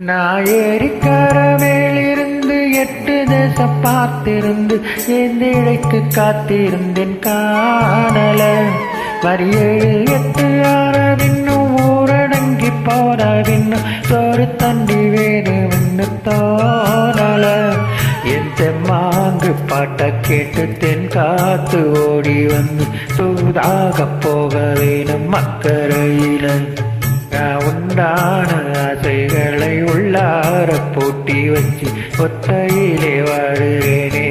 நான் எட்டு தேசம் பார்த்திருந்து எந்திழைக்கு காத்திருந்தேன் காணல. வரி ஏழு எட்டு ஆறவின்னும் ஊரடங்கி போறவின்னும் சோறு தண்டி வேணும்னு தோணல. என் தெம்மாங்கு பாட்ட கேட்டு தென் காத்து ஓடி வந்து தூதாக போக வேணும் மக்கரையில உண்டான ஆசைகளை உள்ளார போட்டி வச்சு ஒத்தையிலே வாழுறேனே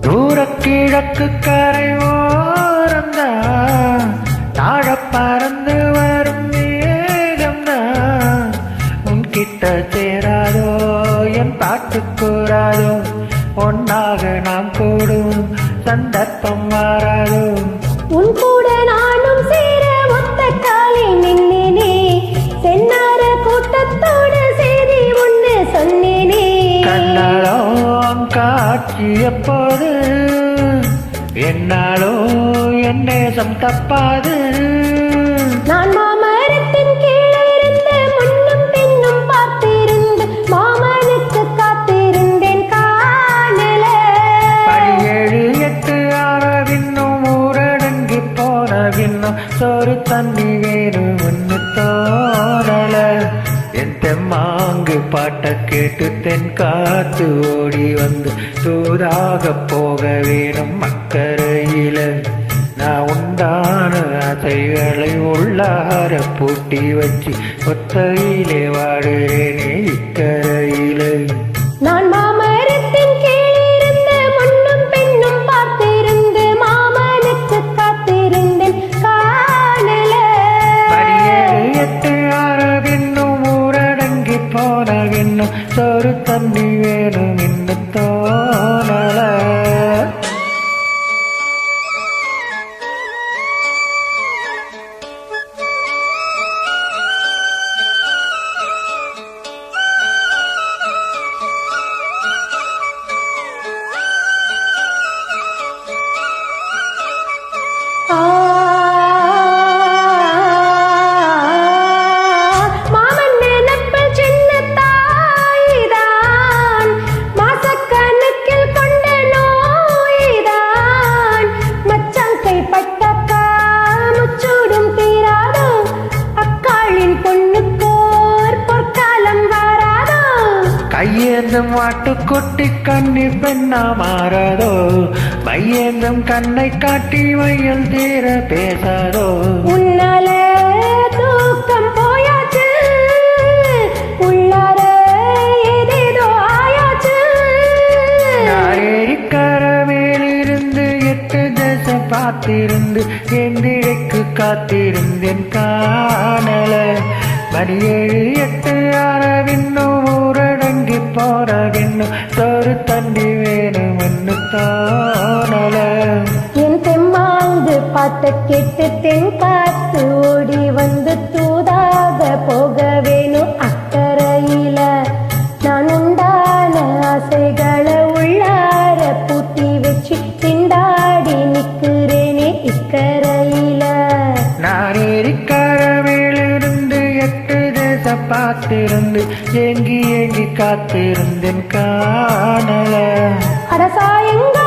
தூர கிழக்கு கரை ஓரம்தான் தாழ பறந்து வரும் மேகம்தான் உன்கிட்ட சேராதோ என் பாட்டு கூறாதோ ஒன்றாக நாம் கூடும் சந்தர்ப்பம் மாறாதோ உன் கூட நானும் சேர ஒத்த காலை நின்று என்னாலோ என் நேசம் தப்பாது. நான் மாமரத்தின் கீழே இருந்து முன்னும் பின்னும் பார்த்திருந்து மாமனுக்கு காத்திருந்தேன் காணல பதினேழு எட்டு ஆற விண்ணும் ஊரடங்கி போன விண்ணும் சோறு தண்ணி வேணும் ஒன்று தோணல. என் தெம்மாங்கு பாட்டை கேட்டு தென் காத்து ஓடி வந்து தூதாக போக வேணும் மக்கரையில. நான் உண்டான அசைகளை உள்ளார பூட்டி வச்சு ஒத்தையிலே வாடுகிறேனே இக்கரை. தண்ணி வேணும் இன்னும் தோணல. Oh கையேந்தும் மாட்டு குட்டி கண்ணி பெண்ணா மாறாதோ? மையேந்தும் கண்ணை காட்டி மையல் தீர பேசாதோ? உன்னால தூக்கம் போயாச்சு. உள்ளார ஏதேதோ ஆயாச்சு. ஏரிக்கர மேலிருந்து எட்டு தேசம் பார்த்திருந்து எந்திழைக்கு காத்திருந்தேன் காணல. மணி ஏழு எட்டு ஆறவின்னும் ஊரடங்கி போறவின்னும் சோறு தண்ணி வேணும் தானல. என் தெம்மாந்து பாட்ட கேட்டு தென் காத்து ஓடி வந்து காத்திருந்து ஏங்கி ஏங்கி காத்திருந்தேன் காணல. அரசாயங்க